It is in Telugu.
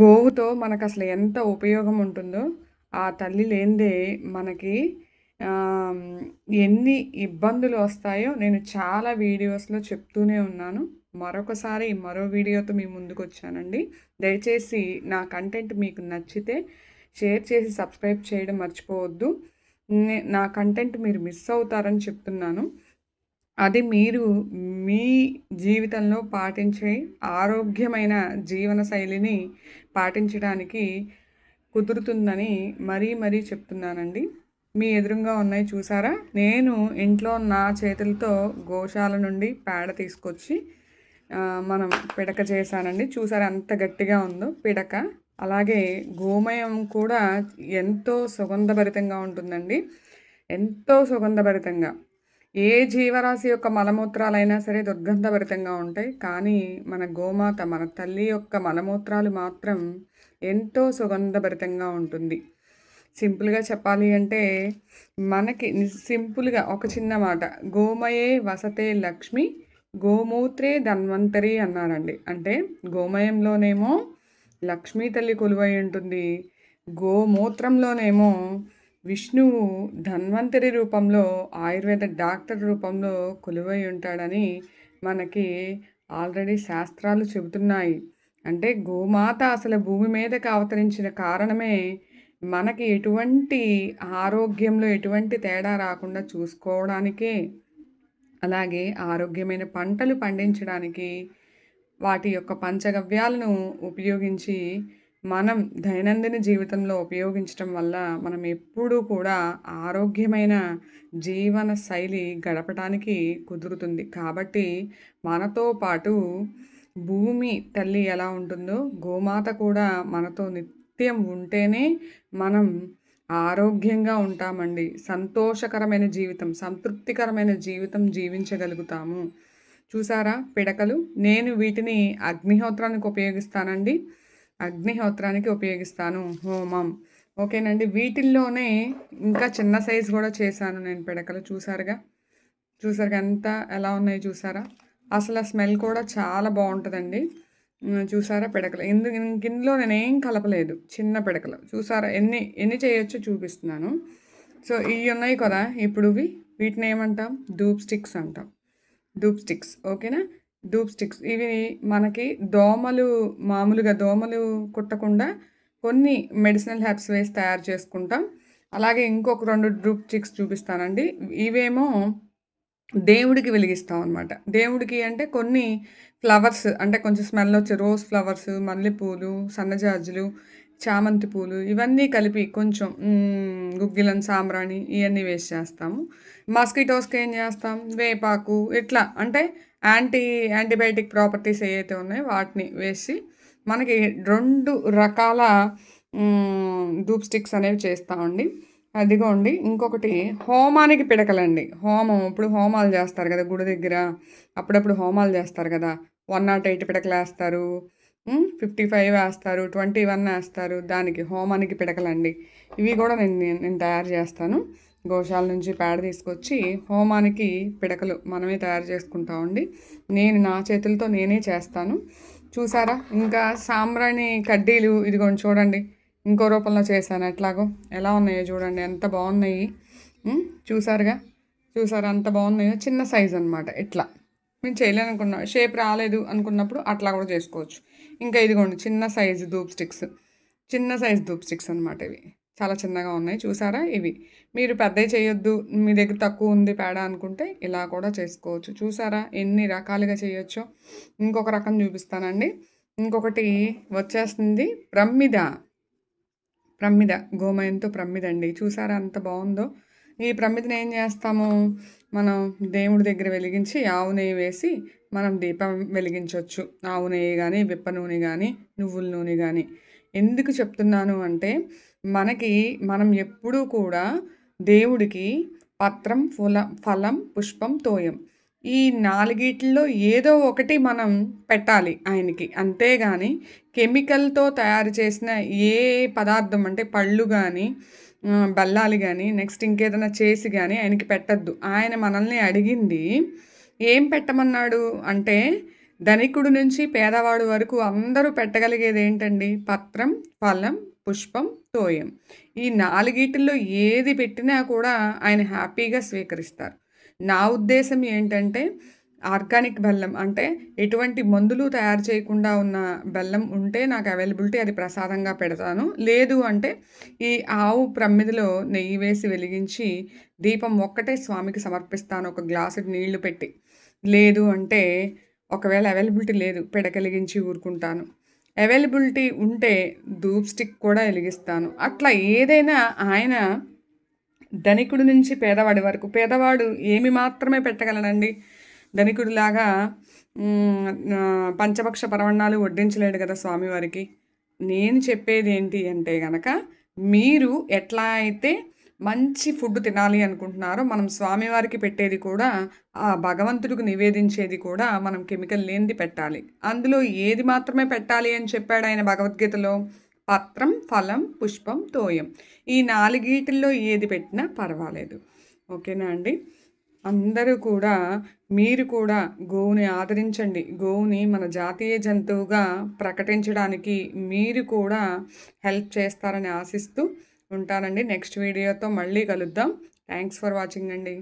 గోవుతో మనకు అసలు ఎంత ఉపయోగం ఉంటుందో ఆ తల్లి లేనిదే మనకి ఎన్ని ఇబ్బందులు వస్తాయో నేను చాలా వీడియోస్లో చెప్తూనే ఉన్నాను. మరొకసారి మరో వీడియోతో మీ ముందుకు వచ్చానండి దయచేసి నా కంటెంట్ మీకు నచ్చితే షేర్ చేసి సబ్స్క్రైబ్ చేయడం మర్చిపోవద్దు. నా కంటెంట్ మీరు మిస్ అవుతారని చెప్తున్నాను. అది మీరు మీ జీవితంలో పాటించే ఆరోగ్యమైన జీవన శైలిని పాటించడానికి కుదురుతుందని మరీ మరీ చెప్తున్నానండి. మీ ఎదురుగా ఉన్నాయి చూసారా? నేను ఇంట్లో నా చేతులతో గోశాల నుండి పేడ తీసుకొచ్చి మనం పిడక చేశానండి. చూసారా ఎంత గట్టిగా ఉందో పిడక. అలాగే గోమయం కూడా ఎంతో సుగంధభరితంగా ఉంటుందండి. ఎంతో సుగంధభరితంగా. ఏ జీవరాశి యొక్క మలమూత్రాలైనా సరే దుర్గంధభరితంగా ఉంటాయి. కానీ మన గోమాత మన తల్లి యొక్క మలమూత్రాలు మాత్రం ఎంతో సుగంధభరితంగా ఉంటుంది. సింపుల్గా చెప్పాలి అంటే మనకి సింపుల్గా ఒక చిన్న మాట గోమయే వసతే లక్ష్మి గోమూత్రే ధన్వంతరి అన్నారండి. అంటే గోమయంలోనేమో లక్ష్మీ తల్లి కొలువై ఉంటుంది గోమూత్రంలోనేమో విష్ణువు ధన్వంతరి రూపంలో ఆయుర్వేద డాక్టర్ రూపంలో కొలువై ఉంటాడని మనకి ఆల్రెడీ శాస్త్రాలు చెబుతున్నాయి. అంటే గోమాత అసలు భూమి మీదకి అవతరించిన కారణమే మనకి ఎటువంటి ఆరోగ్యంలో ఎటువంటి తేడా రాకుండా చూసుకోవడానికే అలాగే ఆరోగ్యమైన పంటలు పండించడానికి వాటి యొక్క పంచగవ్యాలను ఉపయోగించి మనం దైనందిన జీవితంలో ఉపయోగించడం వల్ల మనం ఎప్పుడూ కూడా ఆరోగ్యమైన జీవన శైలి గడపడానికి కుదురుతుంది. కాబట్టి మనతో పాటు భూమి తల్లి ఎలా ఉంటుందో గోమాత కూడా మనతో నిత్యం ఉంటేనే మనం ఆరోగ్యంగా ఉంటామండి. సంతోషకరమైన జీవితం సంతృప్తికరమైన జీవితం జీవించగలుగుతాము. చూసారా పిడకలు? నేను వీటిని అగ్నిహోత్రానికి ఉపయోగిస్తానండి. అగ్నిహోత్రానికి ఉపయోగిస్తాను. హోమం ఓకేనండి. వీటిల్లోనే ఇంకా చిన్న సైజు కూడా చేశాను నేను పిడకలు. చూసారుగా? చూసారుగా ఎంత ఎలా ఉన్నాయి చూసారా? అసలు ఆ స్మెల్ కూడా చాలా బాగుంటుందండి. చూసారా పిడకలు? ఎందుకు ఇందులో నేను ఏం కలపలేదు. చిన్న పిడకలు. చూసారా? ఎన్ని ఎన్ని చేయొచ్చో చూపిస్తున్నాను. సో ఇవి ఉన్నాయి కదా ఇప్పుడు వీటిని ఏమంటాం? ధూప్ స్టిక్స్ అంటాం. ధూప్ స్టిక్స్. ఓకేనా? ధూప్ స్టిక్స్. ఇవి మనకి దోమలు మామూలుగా దోమలు కుట్టకుండా కొన్ని మెడిసినల్ హ్యాబ్స్ వేసి తయారు చేసుకుంటాం. అలాగే ఇంకొక రెండు ధూప్ స్టిక్స్ చూపిస్తానండి. ఇవేమో దేవుడికి వెలిగిస్తాం అనమాట దేవుడికి అంటే కొన్ని ఫ్లవర్స్ అంటే కొంచెం స్మెల్ వచ్చే రోజ్ ఫ్లవర్స్ మల్లెపూలు సన్నజాజులు చామంతి పూలు ఇవన్నీ కలిపి కొంచెం గుగ్గిలం సాంబ్రాణి ఇవన్నీ వేసి చేస్తాము. మస్కిటోస్కి ఏం చేస్తాం? వేపాకు ఇట్లా. అంటే యాంటీ యాంటీబయాటిక్ ప్రాపర్టీస్ ఏవైతే ఉన్నాయో వాటిని వేసి మనకి రెండు రకాల ధూప్ స్టిక్స్ అనేవి చేస్తామండి. అదిగోండి ఇంకొకటి హోమానికి పిడకలండి. హోమం ఇప్పుడు హోమాలు చేస్తారు కదా గుడి దగ్గర. అప్పుడప్పుడు హోమాలు చేస్తారు కదా. వన్ నాట్ ఎయిట్ పిడకలు వేస్తారు. ఫిఫ్టీ ఫైవ్ వేస్తారు. ట్వంటీ వన్ వేస్తారు. దానికి హోమానికి పిడకలండి. ఇవి కూడా నేను నేను తయారు చేస్తాను. గోశాల నుంచి పేడ తీసుకొచ్చి హోమానికి పిడకలు మనమే తయారు చేసుకుంటామండి నేను నా చేతులతో నేనే చేస్తాను. చూసారా? ఇంకా సాంబ్రాణి కడ్డీలు ఇదిగోండి చూడండి. ఇంకో రూపంలో చేశాను. ఎట్లాగో? ఎలా ఉన్నాయో చూడండి. ఎంత బాగున్నాయి. చూసారుగా? చూసారా? అంత బాగున్నాయో? చిన్న సైజ్ అనమాట ఇట్లా. మేము చేయలేనుకున్నా షేప్ రాలేదు అనుకున్నప్పుడు అట్లా కూడా చేసుకోవచ్చు. ఇంకా ఇదిగోండి. చిన్న సైజు ధూప్ స్టిక్స్. చిన్న సైజు ధూప్ స్టిక్స్ అనమాట ఇవి. చాలా చిన్నగా ఉన్నాయి. చూసారా? ఇవి. మీరు పెద్దవి చేయొద్దు. మీ దగ్గర తక్కువ ఉంది పేడ అనుకుంటే ఇలా కూడా చేసుకోవచ్చు. చూసారా? ఎన్ని రకాలుగా చేయొచ్చో. ఇంకొక రకం చూపిస్తానండి. ఇంకొకటి వచ్చేస్తుంది ప్రమిద ప్రమిద గోమయంతో ప్రమిద అండి. చూసారా అంత బాగుందో. ఈ ప్రమిదని ఏం చేస్తాము? మనం దేవుడి దగ్గర వెలిగించి ఆవు నెయ్యి వేసి మనం దీపం వెలిగించవచ్చు ఆవు నెయ్యి కానీ విప్ప నూనె కానీ నువ్వుల నూనె కానీ ఎందుకు చెప్తున్నాను అంటే మనకి మనం ఎప్పుడూ కూడా దేవుడికి పత్రం ఫల ఫలం పుష్పం తోయం ఈ నాలుగిట్లో ఏదో ఒకటి మనం పెట్టాలి ఆయనకి. అంతేగాని కెమికల్తో తయారు చేసిన ఏ పదార్థం అంటే పళ్ళు కానీ బెల్లాలు కానీ నెక్స్ట్ ఇంకేదైనా చేసి కానీ ఆయనకి పెట్టద్దు. ఆయన మనల్ని అడిగింది ఏం పెట్టమన్నాడు? అంటే ధనికుడు నుంచి పేదవాడు వరకు అందరూ పెట్టగలిగేది ఏంటండి? పత్రం ఫలం పుష్పం తోయం. ఈ నాలుగిటిల్లో ఏది పెట్టినా కూడా ఆయన హ్యాపీగా స్వీకరిస్తారు. నా ఉద్దేశం ఏంటంటే ఆర్గానిక్ బెల్లం అంటే ఎటువంటి మందులు తయారు చేయకుండా ఉన్న బెల్లం ఉంటే నాకు అవైలబిలిటీ అది ప్రసాదంగా పెడతాను. లేదు అంటే ఈ ఆవు ప్రమ్మిదిలో నెయ్యి వేసి వెలిగించి దీపం ఒక్కటే స్వామికి సమర్పిస్తాను. ఒక గ్లాసు నీళ్ళు పెట్టి. లేదు అంటే ఒకవేళ అవైలబిలిటీ లేదు పెడకలిగించి ఊరుకుంటాను. అవైలబిలిటీ ఉంటే ధూప్ స్టిక్ కూడా వెలిగిస్తాను. అట్లా ఏదైనా ఆయన ధనికుడి నుంచి పేదవాడి వరకు పేదవాడు ఏమి మాత్రమే పెట్టగలనండి ధనికుడిలాగా పంచపక్ష పరవణాలు వడ్డించలేడు కదా స్వామివారికి. నేను చెప్పేది ఏంటి అంటే గనక మీరు ఎట్లా అయితే మంచి ఫుడ్ తినాలి అనుకుంటున్నారో మనం స్వామివారికి పెట్టేది కూడా ఆ భగవంతుడికి నివేదించేది కూడా మనం కెమికల్ లేనిది పెట్టాలి. అందులో ఏది మాత్రమే పెట్టాలి అని చెప్పాడు ఆయన భగవద్గీతలో? పత్రం ఫలం పుష్పం తోయం. ఈ నాలుగీటిల్లో ఏది పెట్టినా పర్వాలేదు. ఓకేనా అండి? అందరూ కూడా మీరు కూడా గోవుని ఆదరించండి. గోవుని మన జాతీయ జంతువుగా ప్రకటించడానికి మీరు కూడా హెల్ప్ చేస్తారని ఆశిస్తూ ఉంటానండి. నెక్స్ట్ వీడియోతో మళ్ళీ కలుద్దాం. థ్యాంక్స్ ఫర్ వాచింగ్ అండి.